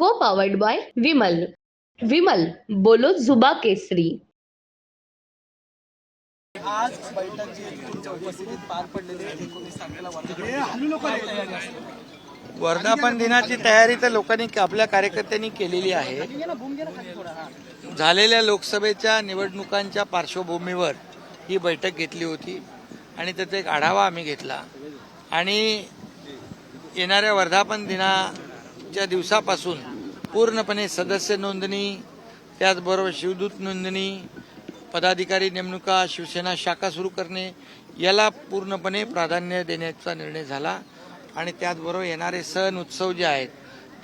को powered by Vimal. Vimal बोलो जुबा केसरी. आज बैठक जी आहे तुमच्या उपस्थितीत पार पडलेली आहे. एकोणीस तारखेला वर्धा वर्धापन दिनाची तयारी तर लोकांनी आपल्या कार्यकर्त्यांनी केलेली आहे. झालेल्या लोकसभेच्या निवडणुकांच्या पार्श्वभूमीवर ही बैठक घेतली होती आणि त्याचा एक आढावा आम्ही घेतला. आणि येणाऱ्या वर्धापन दिनाच्या दिवसापासून पूर्णपणे सदस्य नोंदणी त्याचबरोबर शिवदूत नोंदणी पदाधिकारी नेमणुका शिवसेना शाखा सुरू करणे याला पूर्णपणे प्राधान्य देण्याचा निर्णय झाला. आणि त्याचबरोबर येणारे सण उत्सव जे आहेत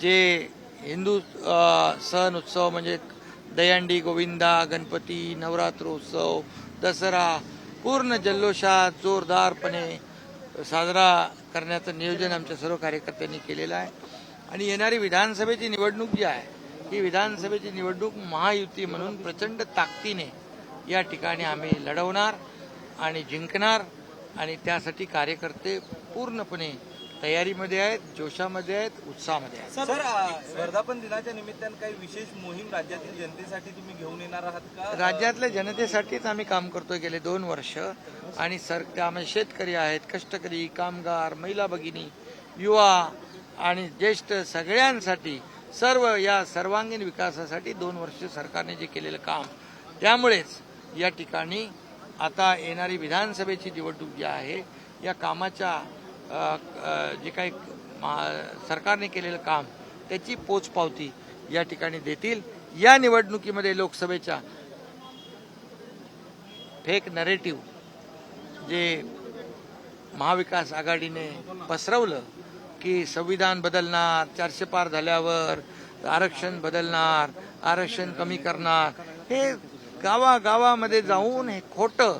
जे हिंदू सण उत्सव म्हणजे दयांडी गोविंदा गणपती नवरात्र उत्सव दसरा पूर्ण जल्लोषात जोरदारपणे साजरा करण्याचं नियोजन आमच्या सर्व कार्यकर्त्यांनी केलेलं आहे. आणि येणारी विधानसभेची निवडणूक जी आहे ही विधानसभेची निवडणूक महायुती म्हणून प्रचंड ताकदीने या ठिकाणी आम्ही लढवणार आणि जिंकणार आणि त्यासाठी कार्यकर्ते पूर्णपणे तयारीमध्ये आहेत जोशामध्ये आहेत उत्साहामध्ये आहेत. सर वर्धापन दिनाच्या निमित्तानं काही विशेष मोहीम राज्यातील जनतेसाठी तुम्ही घेऊन येणार आहात का? राज्यातल्या जनतेसाठीच आम्ही काम करतोय गेले दोन वर्ष आणि सर त्यामध्ये शेतकरी आहेत कष्टकरी कामगार महिला भगिनी युवा आणि ज्येष्ठ सगळ्यांसाठी सर्व या सर्वांगीण विकासासाठी दोन वर्ष सरकारने जे केलेलं काम त्यामुळेच या ठिकाणी आता येणारी विधानसभेची निवडणूक जी आहे या कामाच्या जे काही सरकारने केलेलं काम त्याची पोचपावती या ठिकाणी देतील. या निवडणुकीमध्ये लोकसभेच्या फेक नरेटिव्ह जे महाविकास आघाडीने पसरवलं की संविधान बदलणार चारशे पार झाल्यावर आरक्षण बदलणार आरक्षण कमी करणार. हे गावागावामध्ये जाऊन हे खोटं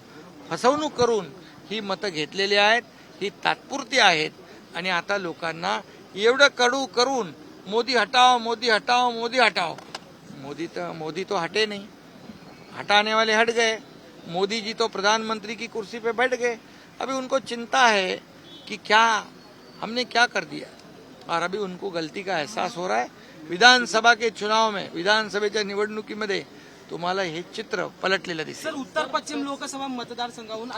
फसवणूक करून ही मतं घेतलेली आहेत ही तात्पुरती आहेत. आणि आता लोकांना एवढं कडू करून मोदी हटाव मोदी हटाव मोदी हटाव मोदी तर मोदी तो हटे नहीं. हटाने वाले हट गए. मोदी जी तो प्रधानमंत्री की कुर्सी पे बैठ गए. अभी उनको चिंता है कि क्या हमने क्या कर दिया? और अभी उनको गलती का एहसास हो रहा है। विधानसभा के चुनाव में विधानसभेच्या निवडणुकीमध्ये तुम्हाला हे चित्र पलटलेलं सर दिसेल उत्तर पश्चिम लोकसभा मतदारसंघाहून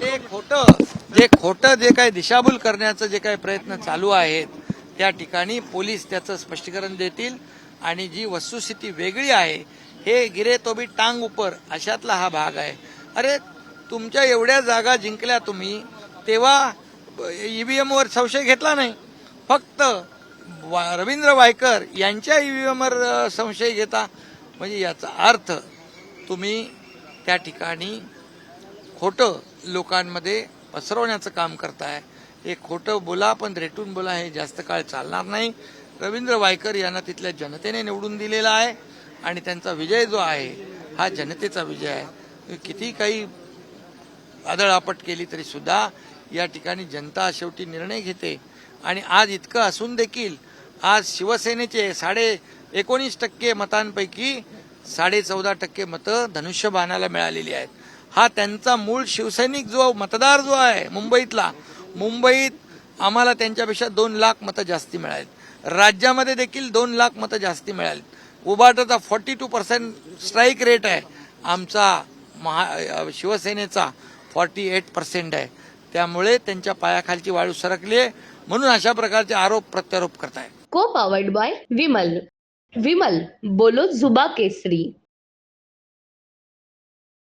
ते- खोटं जे खोटं जे काही दिशाभूल करण्याचं जे काही प्रयत्न चालू आहेत त्या ठिकाणी पोलीस त्याचं स्पष्टीकरण देतील आणि जी वस्तुस्थिती वेगळी आहे हे गिरे तो बी टांग उपर अशातला हा भाग आहे. अरे तुमच्या एवढ्या जागा जिंकल्या तुम्ही तेव्हा ई व्ही एमवर संशय घेतला नाही. फक्त रवींद्र वायकर यांच्या ई वर एमवर संशय घेता म्हणजे याचा अर्थ तुम्ही त्या ठिकाणी खोटं लोकांमध्ये पसरवण्याचं काम करताय. हे खोटं बोला पण रेटून बोला हे जास्त काळ चालणार नाही. रवींद्र वायकर यांना तिथल्या जनतेने निवडून दिलेला आहे आणि त्यांचा विजय जो आहे हा जनतेचा विजय आहे. किती काही आदळआपट केली तरी सुद्धा या ठिकाणी जनता शेवटी निर्णय घेते. आणि आज इतकं असून देखील आज शिवसेनेचे साडे एकोणीस टक्के मतांपैकी साडे चौदा टक्के मतं धनुष्यबाणाला मिळालेली आहेत. हा त्यांचा मूळ शिवसैनिक जो मतदार जो आहे मुंबईतला मुंबईत आम्हाला त्यांच्यापेक्षा दोन लाख मतं जास्ती मिळालीत. राज्यामध्ये देखील दोन लाख मतं जास्ती मिळाली उबाटाचा forty two percent strike rate आहे. आमचा महा शिवसेनेचा फॉर्टी एट पर्सेंट आहे. त्यामुळे त्यांच्या पायाखालची वाळू सरकली आहे. म्हणून अशा प्रकारचे आरोप प्रत्यारोप करतायत. को पावर्ड बाय विमल. विमल बोलो जुबा केसरी.